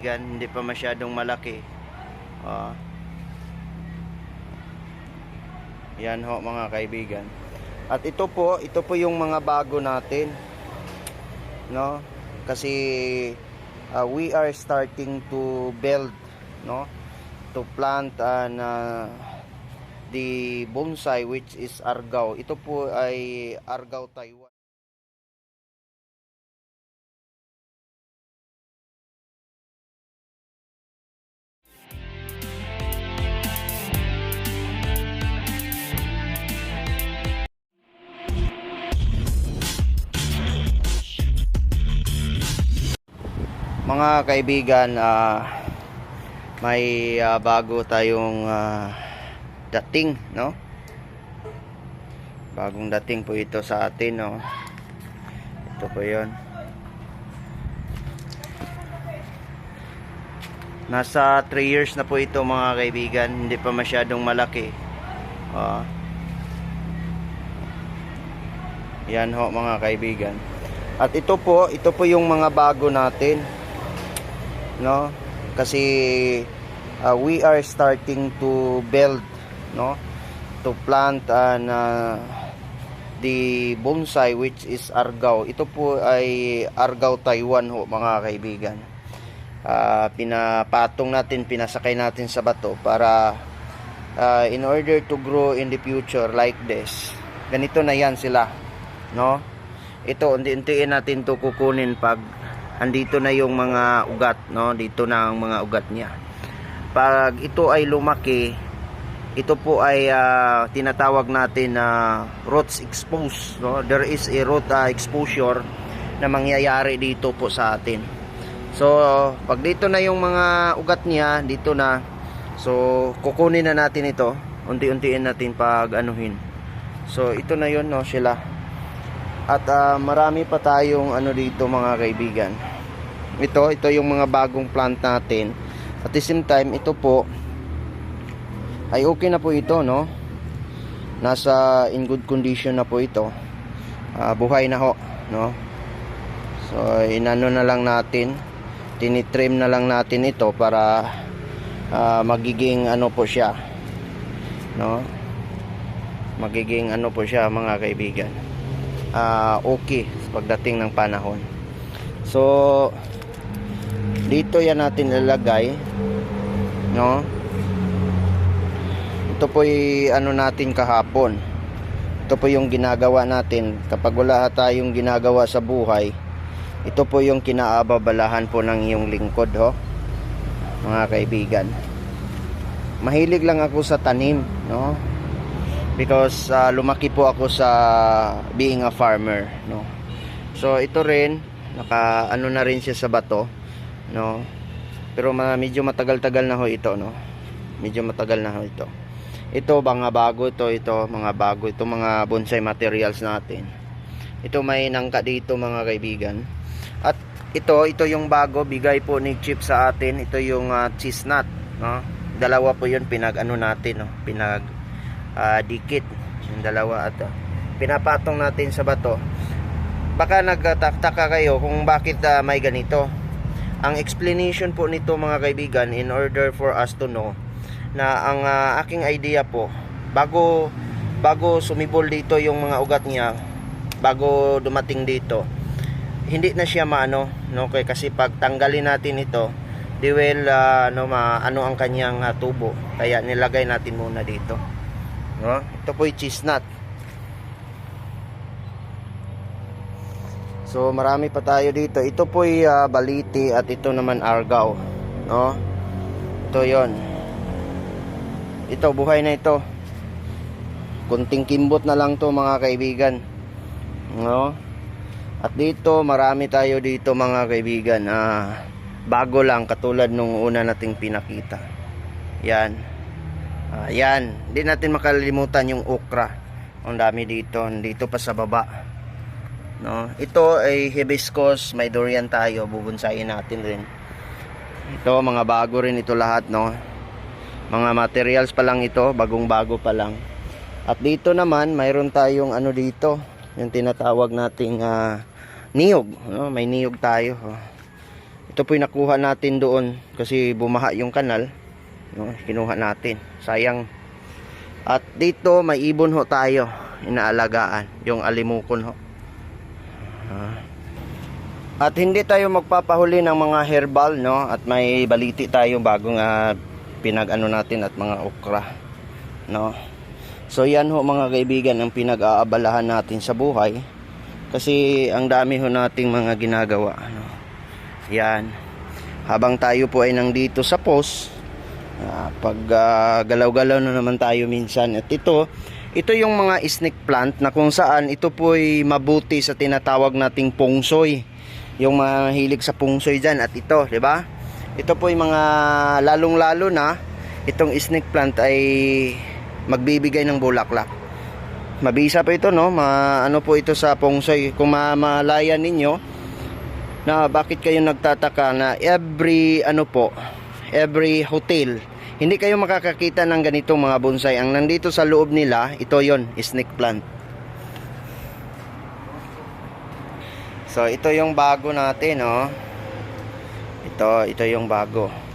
Yan, hindi pa masyadong malaki. Ah. yan ho mga kaibigan. At ito po, ito po yung mga bago natin. No? Kasi ah, we are starting to build, no? To plant an ah, the bonsai which is argao. Ito po ay argao Taiwan. Mga kaibigan, ah, may ah, bago tayong ah, dating, no? Bagong dating po ito sa atin, no? Ito po 'yon. Nasa 3 years na po ito mga kaibigan, hindi pa masyadong malaki. Ah. yan ho mga kaibigan. At ito po, ito po yung mga bago natin. No? Kasi uh, we are starting to build, no? To plant an uh, the bonsai which is argao. Ito po ay argao Taiwan ho mga kaibigan. Ah, pinapatong natin, pinasakay natin sa bato para ah, in order to grow in the future like this. Ganito na yan sila, no? Ito unti-untiin natin to kukunin pag andito na yung mga ugat, no? Dito na ang mga ugat niya. Pag ito ay lumaki, ito po ay ah, tinatawag natin na roots exposed, no? There is a root ah, exposure na mangyayari dito po sa atin. So, pag dito na yung mga ugat niya, dito na. So, kukunin na natin ito. Unti-untiin natin pag anuhin. So, ito na yun, no, sila. At ah, marami pa tayong ano dito mga kaibigan. Ito, ito yung mga bagong plant natin. At the same time, ito po ay okay na po ito, no? Nasa in good condition na po ito. Ah, buhay na ho, no? So, inano na lang natin tinitrim na lang natin ito para ah, magiging ano po siya no magiging ano po siya mga kaibigan ah okay pagdating ng panahon. So dito yan natin ilalagay no? Ito po ano natin kahapon. Ito po yung ginagawa natin. Kapag wala tayong ginagawa sa buhay ito po yung kinaababalahan po ng iyong lingkod ho? Mga kaibigan. Mahilig lang ako sa tanim no because ah, lumaki po ako sa being a farmer no so ito rin naka ano na rin siya sa bato no pero ma, medyo matagal-tagal na ho ito no medyo matagal na ho ito ito mga bago ito ito mga bago ito mga bonsai materials natin ito may nangka dito mga kaibigan at ito, ito yung bago bigay po ni Chip sa atin. Ito yung uh, cheese nut, no? Dalawa po 'yun pinag ano natin, no? Pinag ah, dikit. Yung dalawa at ah, pinapatong natin sa bato. Baka nagtataka kayo kung bakit ah, may ganito. Ang explanation po nito mga kaibigan in order for us to know na ang ah, aking idea po bago bago sumibol dito yung mga ugat niya bago dumating dito hindi na siya maano no? Kay kasi pag tanggalin natin ito di will ah, ano ma ano ang kanyang ah, tubo. Kaya nilagay natin muna dito no ito po yung cheese nut so marami pa tayo dito. Ito po yung baliti at ito naman argao no? Ito yon ito buhay na ito. Kunting kimbot na lang to mga kaibigan no? At dito, marami tayo dito mga kaibigan. Ah, bago lang, katulad nung una nating pinakita. Yan. Ah, yan. Hindi natin makalimutan yung okra. Ang dami dito. Dito pa sa baba. No? Ito ay hibiscus. May durian tayo. Bubunsayin natin rin. Ito, mga bago rin ito lahat. No? Mga materials pa lang ito. Bagong bago pa lang. At dito naman, mayroon tayong ano dito. Yung tinatawag nating ah, niyog no? may niyog tayo oh. ito po yung nakuha natin doon kasi bumaha yung kanal. No, kinuha natin. Sayang. At dito may ibon ho tayo inaalagaan, yung alimukon ho. Ah. At hindi tayo magpapahuli ng mga herbal, no? At may baliti tayo bagong uh, pinag-ano natin at mga okra, no? So yan ho mga kaibigan ang pinag-aabalahan natin sa buhay kasi ang dami ho nating mga ginagawa, no? Yan. Habang tayo po ay nandito sa post, ah, pag ah, galaw-galaw na naman tayo minsan. At ito, ito yung mga snake plant na kung saan ito po ay mabuti sa tinatawag nating pungsoy. Yung mahilig sa pungsoy dyan. At ito, di ba? Ito po yung mga lalong-lalo na itong snake plant ay magbibigay ng bulaklak. Mabisa pa ito, no? Ma, ano po ito sa pungsoy. Kung mamalayan ninyo, na bakit kayo nagtataka na every ano po every hotel hindi kayo makakakita ng ganitong mga bonsai. Ang nandito sa loob nila ito yon snake plant. So ito yung bago natin oh. Ito ito yung bago